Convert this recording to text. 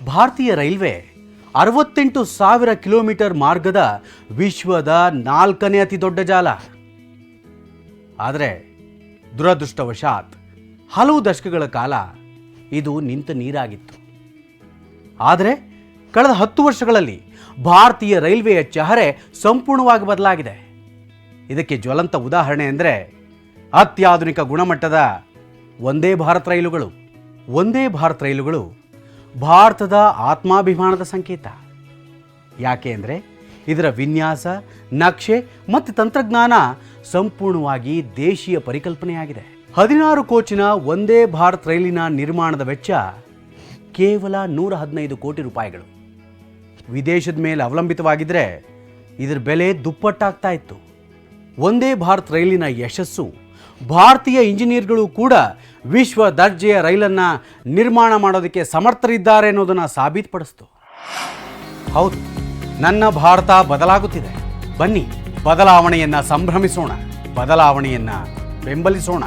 ಭಾರತೀಯ ರೈಲ್ವೆ ಅರವತ್ತೆಂಟು ಸಾವಿರ ಕಿಲೋಮೀಟರ್ ಮಾರ್ಗದ ವಿಶ್ವದ ನಾಲ್ಕನೇ ಅತಿ ದೊಡ್ಡ ಜಾಲ. ಆದರೆ ದುರದೃಷ್ಟವಶಾತ್ ಹಲವು ದಶಕಗಳ ಕಾಲ ಇದು ನಿಂತ ನೀರಾಗಿತ್ತು. ಆದರೆ ಕಳೆದ ಹತ್ತು ವರ್ಷಗಳಲ್ಲಿ ಭಾರತೀಯ ರೈಲ್ವೆಯ ಚಹರೆ ಸಂಪೂರ್ಣವಾಗಿ ಬದಲಾಗಿದೆ. ಇದಕ್ಕೆ ಜ್ವಲಂತ ಉದಾಹರಣೆ ಅಂದರೆ ಅತ್ಯಾಧುನಿಕ ಗುಣಮಟ್ಟದ ಒಂದೇ ಭಾರತ್ ರೈಲುಗಳು, ಒಂದೇ ಭಾರತ್ ರೈಲುಗಳು ಭಾರತದ ಆತ್ಮಾಭಿಮಾನದ ಸಂಕೇತ. ಯಾಕೆ ಅಂದರೆ ಇದರ ವಿನ್ಯಾಸ, ನಕ್ಷೆ ಮತ್ತು ತಂತ್ರಜ್ಞಾನ ಸಂಪೂರ್ಣವಾಗಿ ದೇಶೀಯ ಪರಿಕಲ್ಪನೆಯಾಗಿದೆ. ಹದಿನಾರು ಕೋಚಿನ ಒಂದೇ ಭಾರತ್ ರೈಲಿನ ನಿರ್ಮಾಣದ ವೆಚ್ಚ ಕೇವಲ ನೂರ ಹದಿನೈದು ಕೋಟಿ ರೂಪಾಯಿಗಳು. ವಿದೇಶದ ಮೇಲೆ ಅವಲಂಬಿತವಾಗಿದ್ದರೆ ಇದರ ಬೆಲೆ ದುಪ್ಪಟ್ಟಾಗ್ತಾ ಇತ್ತು. ಒಂದೇ ಭಾರತ್ ರೈಲಿನ ಯಶಸ್ಸು ಭಾರತೀಯ ಇಂಜಿನಿಯರ್ಗಳು ಕೂಡ ವಿಶ್ವ ದರ್ಜೆಯ ರೈಲನ್ನು ನಿರ್ಮಾಣ ಮಾಡೋದಕ್ಕೆ ಸಮರ್ಥರಿದ್ದಾರೆ ಅನ್ನೋದನ್ನು ಸಾಬೀತುಪಡಿಸ್ತು. ಹೌದು, ನನ್ನ ಭಾರತ ಬದಲಾಗುತ್ತಿದೆ. ಬನ್ನಿ, ಬದಲಾವಣೆಯನ್ನ ಸಂಭ್ರಮಿಸೋಣ, ಬದಲಾವಣೆಯನ್ನ ಬೆಂಬಲಿಸೋಣ.